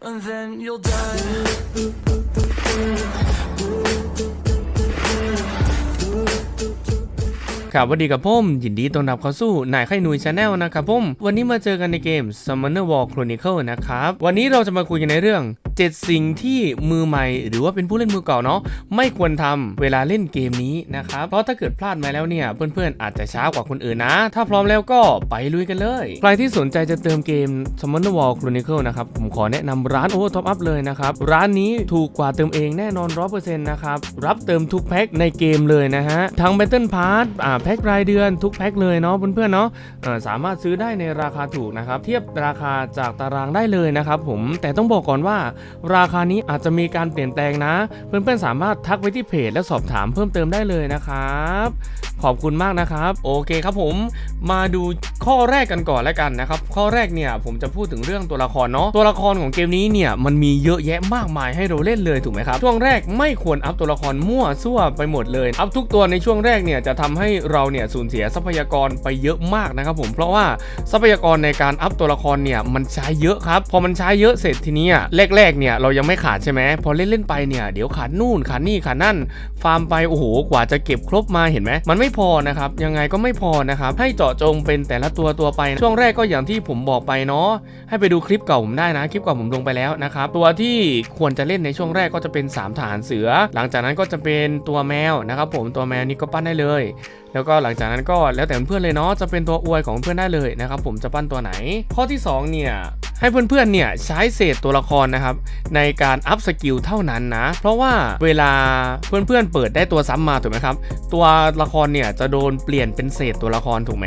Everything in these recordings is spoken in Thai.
and then you'll die. ครับสวัสดีกับผม ยินดีต้อนรับเข้าสู่นายไข่นุยชาแนลนะครับผม วันนี้มาเจอกันในเกม Summoner War Chronicle นะครับ วันนี้เราจะมาคุยกันในเรื่อง 7 สิ่งที่มือใหม่ หรือว่าเป็นผู้เล่นมือเก่าเนาะไม่ควรทำเวลาเล่นเกมนี้นะครับ เพราะถ้าเกิดพลาดมาแล้วเนี่ย เพื่อนๆ อาจจะช้ากว่าคนอื่นนะ ถ้าพร้อมแล้วก็ไปลุยกันเลย ใครที่สนใจจะเติมเกม Summoner War Chronicle นะครับผมขอแนะนำร้าน Over Top Up เลยนะครับร้านนี้ถูกกว่าเติมเองแน่นอน100%นะครับรับเติมทุกแพ็คในเกมเลยนะฮะทั้ง Battle Pass อ่าพ็ครายเดือนทุกแพ็คเลยเนาะเพื่อนๆเนาะสามารถซื้อได้ในราคาถูกนะครับเทียบราคาจากตารางได้เลยนะครับผมแต่ต้องบอกก่อนว่า ราคานี้อาจจะมีการเปลี่ยนแปลงนะ เพื่อนๆสามารถทักไปที่เพจและสอบถามเพิ่มเติมได้เลยนะครับ ขอบคุณมากนะครับ โอเคครับผมมาดูข้อแรกกันก่อนแล้วกันนะครับข้อแรกเนี่ยผมจะพูดถึงเรื่องตัวละครเนาะตัวละครของเกมนี้เนี่ยมันมีเยอะแยะมากมายให้เราเล่นเลยถูกไหมครับช่วงแรกไม่ควรอัพตัวละครมั่วซั่วไปหมดเลยอัพทุกตัวในช่วงแรกเนี่ยจะทำให้เราเนี่ยสูญเสียทรัพยากรไปเยอะมากนะครับผมเพราะว่าทรัพยากรในการอัพตัวละครเนี่ยมันใช้เยอะครับพอมันใช้เยอะเสร็จทีนี้แรกๆเนี่ยเรายังไม่ขาดใช่ไหมพอเล่นๆไปเนี่ยเดี๋ยวขาดนู่นขาดนี่ขาดนั่น ฟาร์มไปโอ้โหกว่าจะเก็บครบมาเห็นไหมมันไม่ไม่พอนะครับยังไงก็ไม่พอนะครับให้เจาะจงเป็นแต่ละตัวตัวไป ช่วงแรกก็อย่างที่ผมบอกไปเนาะให้ไปดูคลิปเก่าผมได้นะ คลิปเก่าผมลงไปแล้วนะครับตัวที่ควรจะเล่นในช่วงแรกก็จะเป็น 3 ฐานเสือ หลังจากนั้นก็จะเป็นตัวแมวนะครับผมตัวแมวนี่ก็ปั้นได้เลย แล้วก็หลังจากนั้นก็แล้วแต่เพื่อนเลยเนาะจะเป็นตัวอวยของเพื่อนได้เลยนะครับผมจะปั้นตัวไหน ข้อที่สองเนี่ย ให้เพื่อนๆเนี่ยใช้เศษตัวละครนะครับในการอัพสกิลเท่านั้นนะ เพราะว่าเวลาเพื่อนๆเปิดได้ตัวซ้ำมาถูกไหมครับ ตัวละครเนี่ยจะโดนเปลี่ยนเป็นเศษตัวละครถูกไหม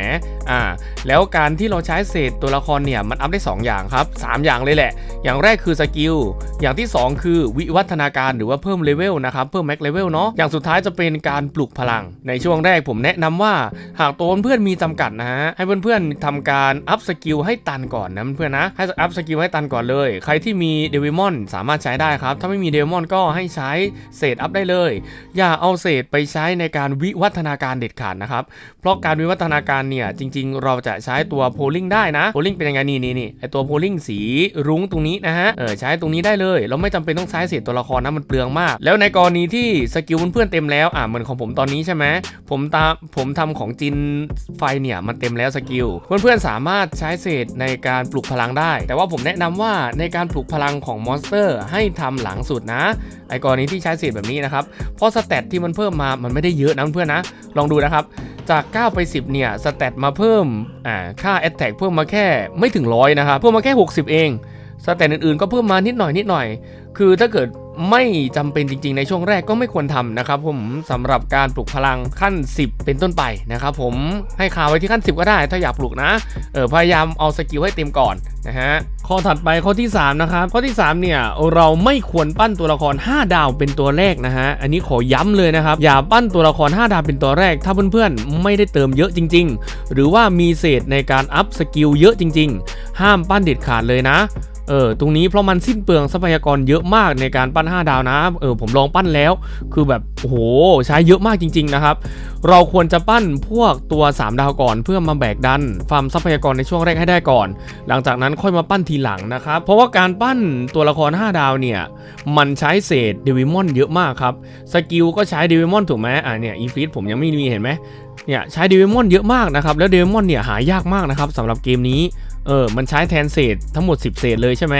อ่าแล้วการที่เราใช้เศษตัวละครเนี่ยมันอัพได้ 2 อย่างครับ 3 อย่างเลยแหละ อย่างแรกคือสกิลอย่างที่ 2 คือวิวัฒนาการหรือว่าเพิ่มเลเวลนะครับเพิ่มแม็กเลเวลเนาะอย่างสุดท้ายจะเป็นการปลุกพลัง ในช่วงแรกผมแนะนำว่าหากตัวเพื่อนมีจำกัดนะฮะให้เพื่อนๆทำการอัพสกิลให้ตันก่อนนะเพื่อนๆนะให้อัพสกิลให้ตันก่อนเลย ใครที่มีเดวิมอนสามารถใช้ได้ครับ ถ้าไม่มีเดวิมอนก็ให้ใช้เศษอัพได้เลย อย่าเอาเศษไปใช้ในการวิวัฒนาการเด็ดขาดนะครับ เพราะการวิวัฒนาการเนี่ยจริง ๆ เราจะใช้ตัวโพลิงได้นะโพลิงเป็นยังไงนี่นี่นี่ไอตัวโพลิงสีรุ้งตรงนี้นะฮะเออใช้ตรงนี้ได้เลย เราไม่จำเป็นต้องใช้เศษตัวละครนะมันเปลืองมาก แล้วในกรณีที่สกิลเพื่อนๆเต็มแล้วอะเหมือนของผมตอนนี้ใช่ไหมผมตามผมทำของจินไฟเนี่ยมันเต็มแล้วสกิลเพื่อนๆสามารถใช้เศษในการปลุกพลังได้แต่ว่าผมแนะนำว่าในการปลุกพลังของมอนสเตอร์ให้ทำหลังสุดนะไอกรณีที่ใช้เศษแบบนี้นะครับเพราะสเตตที่มันเพิ่มมามันไม่ได้เยอะนะเพื่อนนะ ลองดูนะครับ จาก 9 ไป 10 เนี่ยสเตตมาเพิ่มอ่าค่าแอตแทกเพิ่มมาแค่ไม่ถึงร้อยนะครับเพิ่มมาแค่ 60 เองสเตตอื่นๆก็เพิ่มมานิดหน่อยนิดหน่อย คือถ้าเกิด ไม่จำเป็นจริงๆ ในช่วงแรกก็ไม่ควรทำนะครับผมสำหรับการปลุกพลังขั้น 10 เป็นต้นไปนะครับผมให้คาวไว้ที่ขั้น 10 ก็ได้ ถ้าอยากปลุกนะเออพยายามเอาสกิลให้เต็มก่อนนะฮะข้อถัดไปข้อที่ 3 นะครับ ข้อที่ 3 เนี่ย เราไม่ควรปั้นตัวละคร 5 ดาวเป็นตัวแรกนะฮะ อันนี้ขอย้ำเลยนะครับ อย่าปั้นตัวละคร 5 ดาวเป็นตัวแรก ถ้าเพื่อนๆ ไม่ได้เติมเยอะจริง ๆ หรือว่ามีเศษในการอัพสกิลเยอะจริง ๆ ห้ามปั้นเด็ดขาดเลยนะ เออตรงนี้เพราะมันสิ้นเปลืองทรัพยากรเยอะมากในการปั้น 5 ดาวนะเออผมลองปั้นแล้ว คือแบบโอ้โหใช้เยอะมากจริง ๆ นะครับ เราควรจะปั้นพวกตัว 3 ดาวก่อนเพื่อมาแบกดันฟาร์มทรัพยากรในช่วงแรกให้ได้ก่อน หลังจากนั้นค่อยมาปั้นทีหลังนะครับ เพราะว่าการปั้นตัวละคร 5 ดาวเนี่ย มันใช้เศษเดวิมอนเยอะมากครับสกิลก็ใช้เดวิมอนถูกไหมอ่าเนี่ยอีฟิตผมยังไม่มีเห็นไหมเนี่ยใช้เดวิมอนเยอะมากนะครับแล้วเดวิมอนเนี่ยหายากมากนะครับสำหรับเกมนี้ เออ มันใช้แทนเศษทั้งหมด 10 เศษเลยใช่ไหม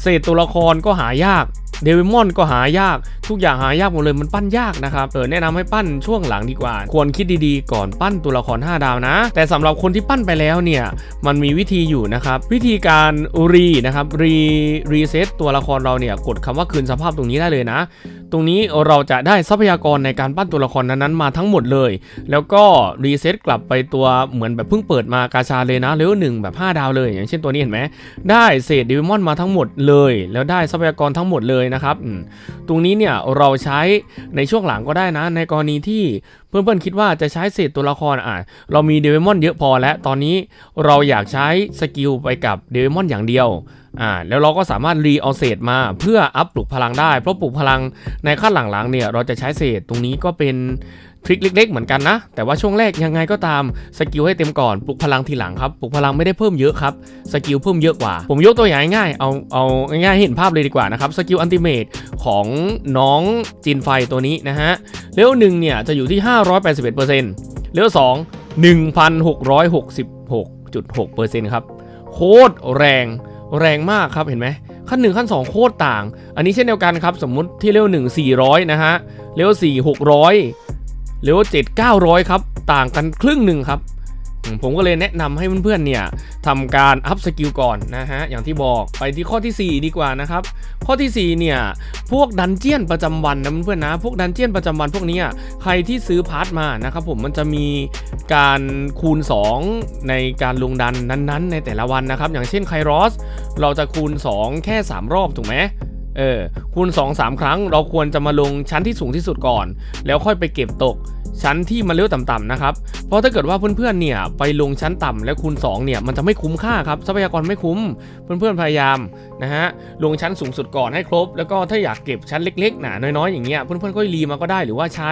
เศษตัวละครก็หายากเดวิมอนก็หายาก ทุกอย่างหายากหมดเลยมันปั้นยากนะครับเออแนะนำให้ปั้นช่วงหลังดีกว่า ควรคิดดีๆ ก่อนปั้นตัวละคร 5 ดาวนะ แต่สำหรับคนที่ปั้นไปแล้วเนี่ย มันมีวิธีอยู่นะครับ วิธีการรีนะครับรีรีเซ็ตตัวละครเราเนี่ย กดคำว่าคืนสภาพตรงนี้ได้เลยนะ ตรงนี้เราจะได้ทรัพยากรในการปั้นตัวละครนั้นๆมาทั้งหมดเลย แล้วก็รีเซ็ตกลับไปตัวเหมือนแบบเพิ่งเปิดมากาชาเลยนะเลเวลหนึ่งแบบ 5 ดาวเลย อย่างเช่นตัวนี้เห็นไหมได้เศษเดวิมอนมาทั้งหมดเลย แล้วได้ทรัพยากรทั้งหมดเลยนะครับตรงนี้เนี่ยเราใช้ในช่วงหลังก็ได้นะ ในกรณีที่เพื่อนๆคิดว่าจะใช้เศษตัวละครอะเรามีเดวมอนเยอะพอแล้วตอนนี้เราอยากใช้สกิลไปกับเดวมอนอย่างเดียวอ่าแล้วเราก็สามารถรีเอาเศษมาเพื่ออัพปลุกพลังได้ เพราะปลุกพลังในขั้นหลังๆเนี่ยเราจะใช้เศษตรงนี้ก็เป็น ริคเล็ก ๆ เหมือนกันนะ แต่ว่าช่วงแรกยังไงก็ตามสกิลให้เต็มก่อนปลุกพลังทีหลังครับปลุกพลังไม่ได้เพิ่มเยอะครับสกิลเพิ่มเยอะกว่า ผมยกตัวอย่างง่ายเอาเอาง่ายๆเห็นภาพเลยดีกว่านะครับสกิลอันติเมตของน้องจินไฟตัวนี้นะฮะเลเวลหนึ่งเนี่ยจะอยู่ที่ 581%เลเวลสอง1,666.6%ครับโคตรแรงแรงมากครับเห็นไหมขั้น 1 ขั้น 2 โคตรต่าง อันนี้เช่นเดียวกันครับ สมมุติที่เลเวล1 400 นะฮะเลเวล4 600 เลเวล7 900ครับ ต่างกันครึ่งหนึ่งครับ ผมก็เลยแนะนำให้เพื่อนๆเนี่ยทำการอัพสกิลก่อนนะฮะ อย่างที่บอกไปที่ข้อที่ 4 ดีกว่านะครับ ข้อที่ 4 เนี่ย พวกดันเจียนประจำวันนะเพื่อนๆนะ พวกดันเจียนประจำวันพวกนี้ใครที่ซื้อพาร์ทมานะครับผมมันจะมีการคูณ 2 ในการลงดันนั้นๆ ในแต่ละวันนะครับ อย่างเช่นไครอสเราจะคูณ 2 แค่ 3 รอบถูกไหม เออคูณ2 3 ครั้งเราควรจะมาลงชั้นที่สูงที่สุดก่อน แล้วค่อยไปเก็บตก ชั้นที่มันเลี้ยวต่ำๆนะครับ เพราะถ้าเกิดว่าเพื่อนๆเนี่ยไปลงชั้นต่ำแล้วคูณ2เนี่ยมันจะไม่คุ้มค่าครับทรัพยากรไม่คุ้ม เพื่อนๆพยายามนะฮะลงชั้นสูงสุดก่อนให้ครบ แล้วก็ถ้าอยากเก็บชั้นเล็กๆหนาน้อยๆอย่างเงี้ยเพื่อนๆก็รีมาก็ได้ หรือว่าใช้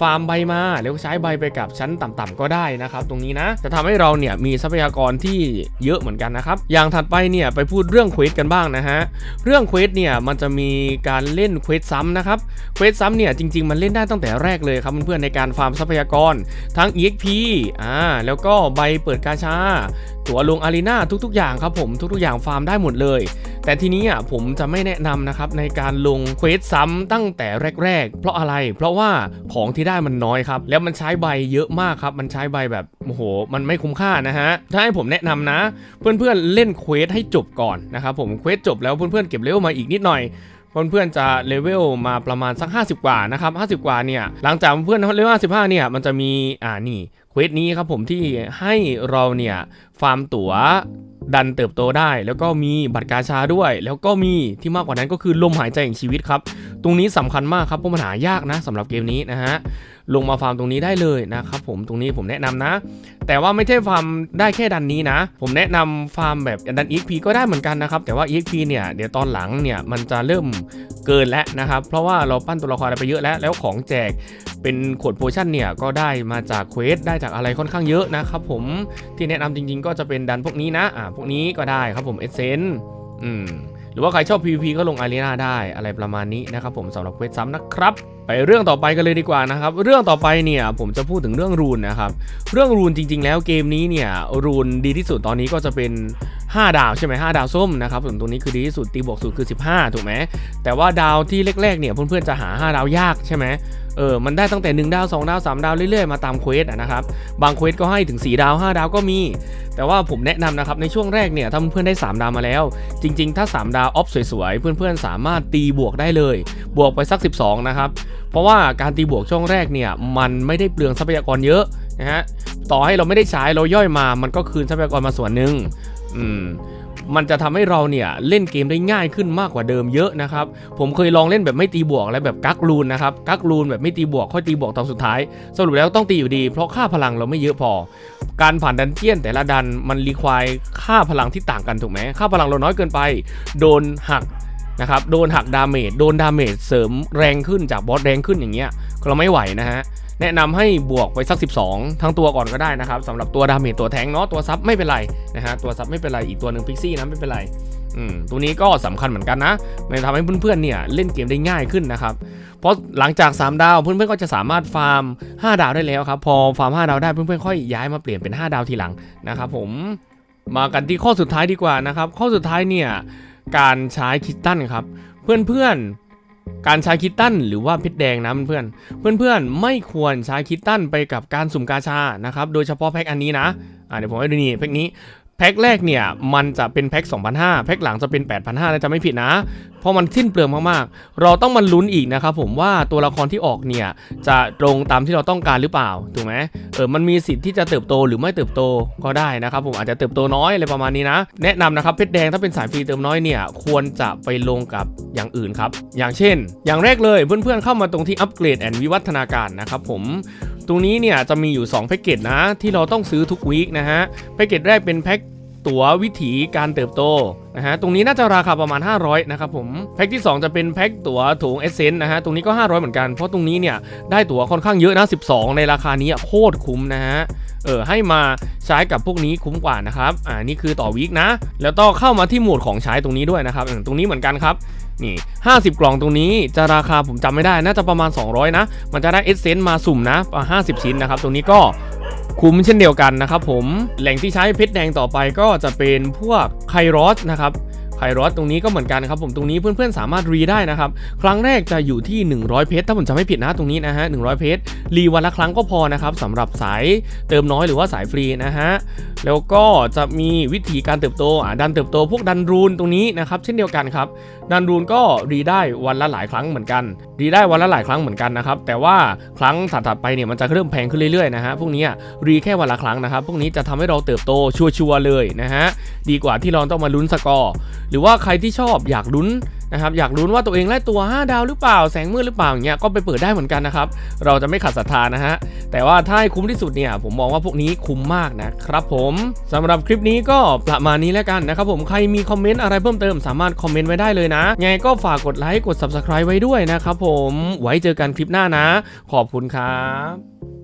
ฟาร์มใบมา แล้วใช้ใบไปกับชั้นต่ำๆก็ได้นะครับตรงนี้นะจะทำให้เราเนี่ยมีทรัพยากรที่เยอะเหมือนกันนะครับอย่างถัดไปเนี่ยไปพูดเรื่องเควสกันบ้างนะฮะเรื่องเควสเนี่ยมันจะมีการเล่นเควสซ้ำนะครับเควสซ้ำเนี่ยจริง ๆ มันเล่นได้ตั้งแต่แรกเลยครับเพื่อนๆในการฟามทรัพยากร ทั้ง EXP อ่าแล้วก็ใบเปิดกาชา ตั๋วลงอารีนาทุกๆ อย่างครับผมทุกๆ อย่างฟาร์มได้หมดเลย แต่ทีนี้อะผมจะไม่แนะนำนะครับในการลงเควสซ้ำตั้งแต่แรก ๆ เพราะอะไร เพราะว่าของที่ได้มันน้อยครับ แล้วมันใช้ใบเยอะมากครับ มันใช้ใบแบบโอ้โห มันไม่คุ้มค่านะฮะ ถ้าให้ผมแนะนำนะ เพื่อนๆเล่นเควสให้จบก่อนนะครับผมเควสจบแล้วเพื่อนๆเก็บเลเวลมาอีกนิดหน่อย เพื่อนๆจะเลเวลมาประมาณสัก 50 กว่านะครับ50 กว่าเนี่ยหลังจากเพื่อนเลเวล55เนี่ยมันจะมีอ่านี่เควสนี้ครับผมที่ให้เราเนี่ยฟาร์มตั๋ว ดันเติบโตได้ แล้วก็มีบัตรกาชาด้วย แล้วก็มีที่มากกว่านั้นก็คือลมหายใจแห่งชีวิตครับ ตรงนี้สำคัญมากครับเพราะมันหายากนะสำหรับเกมนี้นะฮะลงมาฟาร์มตรงนี้ได้เลยนะครับผมตรงนี้ผมแนะนำนะ แต่ว่าไม่ใช่ฟาร์มได้แค่ดันนี้นะ ผมแนะนำฟาร์มแบบดัน EXP ก็ได้เหมือนกันนะครับแต่ว่า EXP เนี่ยเดี๋ยวตอนหลังเนี่ยมันจะเริ่มเกินแล้วนะครับเพราะว่าเราปั้นตัวละครไปเยอะแล้วแล้วของแจก เป็นขวดโพชั่นเนี่ยก็ได้มาจากเควสได้จากอะไรค่อนข้างเยอะนะครับผมที่แนะนำจริง ๆ ก็จะเป็นดันพวกนี้นะอ่าพวกนี้ก็ได้ครับผมเอเซนอืมหรือว่าใครชอบ PVP ก็ลงอารีนาได้อะไรประมาณนี้นะครับผมสำหรับเควสซ้ำนะครับไปเรื่องต่อไปกันเลยดีกว่านะครับ เรื่องต่อไปเนี่ยผมจะพูดถึงเรื่องรูนนะครับ เรื่องรูนจริง ๆ แล้วเกมนี้เนี่ยรูนดีที่สุดตอนนี้ก็จะเป็น 5 ดาวใช่ไหม5ดาวส้มนะครับส่วนตรงนี้คือดีที่สุดตีบวกสุดคือ 15 ถูกไหมแต่ว่าดาวที่แรกๆเนี่ยเพื่อนๆจะหา 5 ดาวยากใช่ไหมเออมันได้ตั้งแต่ 1 ดาว 2 ดาว 3 ดาวเรื่อยๆ มาตามเควสนะครับบางเควสก็ให้ถึง 4 ดาว 5 ดาวก็มี แต่ว่าผมแนะนำนะครับในช่วงแรกเนี่ยถ้าเพื่อนๆได้ 3 ดาวมาแล้ว จริง ๆ ถ้า 3 ดาวออฟสวยๆ เพื่อนๆ สามารถตีบวกได้เลย บวกไปสัก 12 นะครับ เพราะว่าการตีบวกช่วงแรกเนี่ยมันไม่ได้เปลืองทรัพยากรเยอะนะฮะต่อให้เราไม่ได้ใช้เราย่อยมามันก็คืนทรัพยากรมาส่วนหนึ่ง อืมมันจะทำให้เราเนี่ยเล่นเกมได้ง่ายขึ้นมากกว่าเดิมเยอะนะครับ ผมเคยลองเล่นแบบไม่ตีบวกและแบบกักรูนนะครับกักรูนแบบไม่ตีบวกค่อยตีบวกตอนสุดท้าย สรุปแล้วต้องตีอยู่ดีเพราะค่าพลังเราไม่เยอะพอ การผ่านดันเจียนแต่ละดันมันรีควายค่าพลังที่ต่างกันถูกไหมค่าพลังเราน้อยเกินไป โดนหักนะครับโดนหักดาเมจโดนดาเมจเสริมแรงขึ้นจากบอสแรงขึ้นอย่างเงี้ยเราไม่ไหวนะฮะ แนะนำให้บวกไปสัก 12 ทั้งตัวก่อนก็ได้นะครับสำหรับตัวดาเมจตัวแทงเนาะตัวซับไม่เป็นไรนะฮะตัวซับไม่เป็นไรอีกตัวหนึ่งพิกซี่นะไม่เป็นไรอืมตัวนี้ก็สำคัญเหมือนกันนะมันทำให้เพื่อนๆเนี่ยเล่นเกมได้ง่ายขึ้นนะครับ เพราะหลังจาก 3 ดาวเพื่อนๆก็จะสามารถฟาร์ม 5 ดาวได้แล้วครับ พอฟาร์ม 5 ดาวได้เพื่อนๆค่อยย้ายมาเปลี่ยนเป็น 5 ดาวทีหลังนะครับผมมากันที่ข้อสุดท้ายดีกว่านะครับ ข้อสุดท้ายเนี่ยการใช้คิตตันครับ เพื่อนๆ การใช้คิตตันหรือว่าเพชรแดงนะเพื่อนเพื่อนๆไม่ควรใช้คิตตันไปกับการสุ่มกาชานะครับโดยเฉพาะแพ็คอันนี้นะอ่าเดี๋ยวผมให้ดูนี่แพ็คนี้ แพ็คแรกเนี่ยมันจะเป็นแพ็ค2,500แพ็คหลังจะเป็น 8,500นะจะไม่ผิดนะ เพราะมันสิ้นเปลืองมากๆ เราต้องมาลุ้นอีกนะครับผมว่าตัวละครที่ออกเนี่ยจะตรงตามที่เราต้องการหรือเปล่าถูกไหมเออมันมีสิทธิ์ที่จะเติบโตหรือไม่เติบโตก็ได้นะครับผมอาจจะเติบโตน้อยอะไรประมาณนี้นะ แนะนำนะครับเพชรแดงถ้าเป็นสายฟรีเติมน้อยเนี่ยควรจะไปลงกับอย่างอื่นครับอย่างเช่น อย่างแรกเลยเพื่อนๆเข้ามาตรงที่อัปเกรดแอนวิวัฒนาการนะครับผม ตรงนี้เนี่ยจะมีอยู่2แพ็กเกจนะ ที่เราต้องซื้อทุกวีคนะฮะแพ็กเกจแรกเป็นแพ็กตั๋ววิถีการเติบโตนะฮะตรงนี้น่าจะราคาประมาณ 500นะครับผมแพ็คที่ 2 จะเป็นแพ็คตั๋วถุงเอเซนต์นะฮะตรงนี้ก็ 500 เหมือนกันเพราะตรงนี้เนี่ยได้ตั๋วค่อนข้างเยอะนะ 12 ในราคานี้อะโคตรคุ้มนะฮะเออให้มาใช้กับพวกนี้คุ้มกว่านะครับอ่านี่คือต่อวีคนะ แล้วก็เข้ามาที่หมวดของใช้ตรงนี้ด้วยนะครับตรงนี้เหมือนกันครับ นี่ 50 กล่องตรงนี้จะราคาผมจำไม่ได้น่าจะประมาณ 200 นะ มันจะได้เอเซนต์มาสุ่มนะประมาณ50 ชิ้นนะครับ ตรงนี้ก็คุ้มเช่นเดียวกันนะครับผมแหล่งที่ใช้เพชรแดงต่อไปก็จะเป็นพวกไครอสนะครับ ไครอสตรงนี้ก็เหมือนกันครับผมตรงนี้เพื่อนๆสามารถรีได้นะครับครั้งแรกจะอยู่ที่ 100 เพชรถ้าผมจำไม่ผิดนะตรงนี้นะฮะ100 เพชรรีวันละครั้งก็พอนะครับสำหรับสายเติมน้อยหรือว่าสายฟรีนะฮะแล้วก็จะมีวิธีการเติบโตดันเติบโตพวกดันรูนตรงนี้นะครับเช่นเดียวกันครับดันรูนก็รีได้วันละหลายครั้งเหมือนกันรีได้วันละหลายครั้งเหมือนกันนะครับแต่ว่าครั้งถัดๆไปเนี่ยมันจะเริ่มแพงขึ้นเรื่อยๆนะฮะพวกนี้รีแค่วันละครั้งนะครับพวกนี้จะทำให้เราเติบโตชัวร์ๆเลยนะฮะดีกว่าที่เราต้องมาลุ้นสกอร์หรือว่าใครที่ชอบอยากลุ้นนะครับอยากลุ้นว่าตัวเองได้ตัว 5 ดาวหรือเปล่าแสงมืดหรือเปล่าอย่างเงี้ยก็ไปเปิดได้เหมือนกันนะครับ เราจะไม่ขัดศรัทธานะฮะ แต่ว่าถ้าให้คุ้มที่สุดเนี่ยผมมองว่าพวกนี้คุ้มมากนะครับผมสำหรับคลิปนี้ก็ประมาณนี้แล้วกันนะครับผมใครมีคอมเมนต์อะไรเพิ่มเติมสามารถคอมเมนต์ไว้ได้เลยนะไงก็ฝากกดไลค์กด Subscribe ไว้ด้วยนะครับผมไว้เจอกันคลิปหน้านะ ขอบคุณครับ